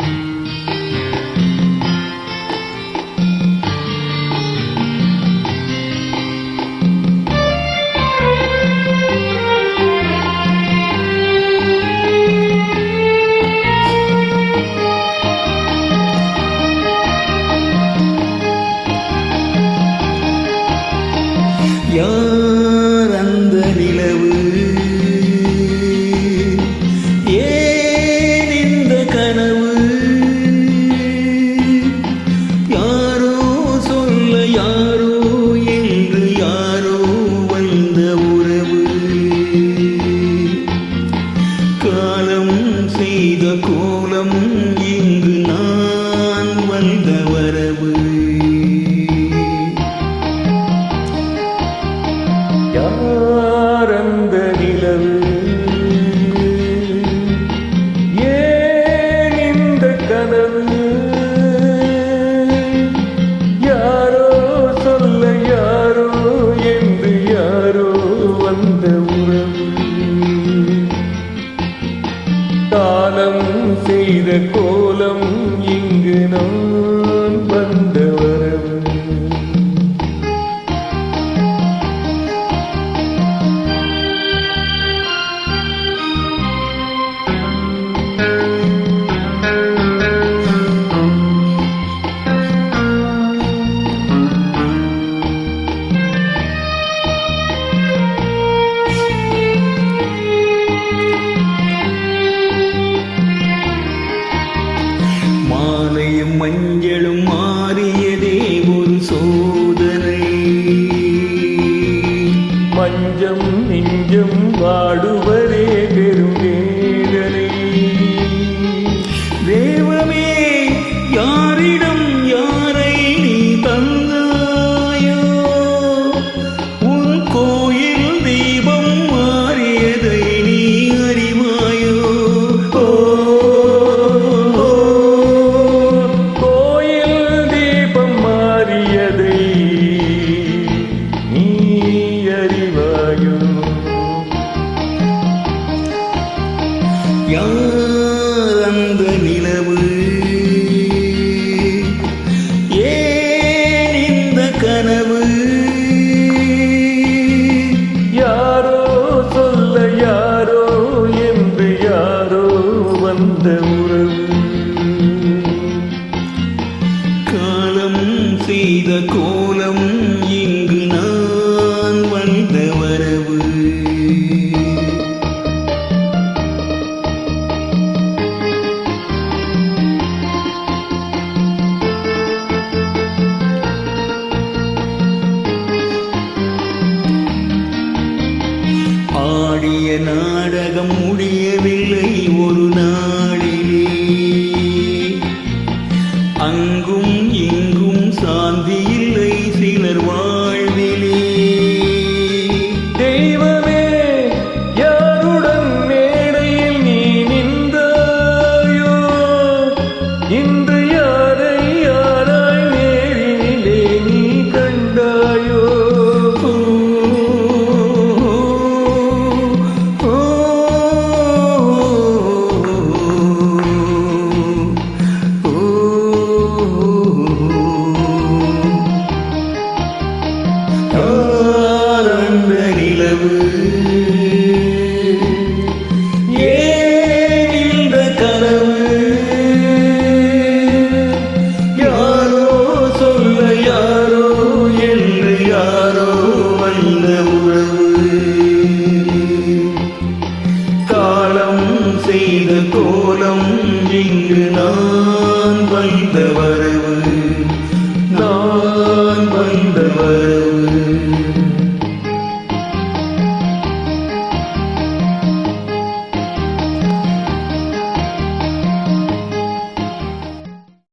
யார் காலம் செய்த கோலம் இங்கு நான் வந்த வரவு. யார் அந்த நிலவு? இங்கு நெஞ்சம் நெஞ்சம் வாடுவர். யார் அந்த நிலவு? ஏன் இந்த கனவு? யாரோ சொல்ல யாரோ என்று யாரோ வந்த உறவு. காலம் செய்த கோலம் ஆடிய நாடகம் முடியவில்லை ஒரு நாளிலே. அங்கும் இங்கும் சாந்தி சொந்த உறவு காலம் செய்த கோலம் இங்கு நான் வந்த வரவு. நான் வந்த வரவு.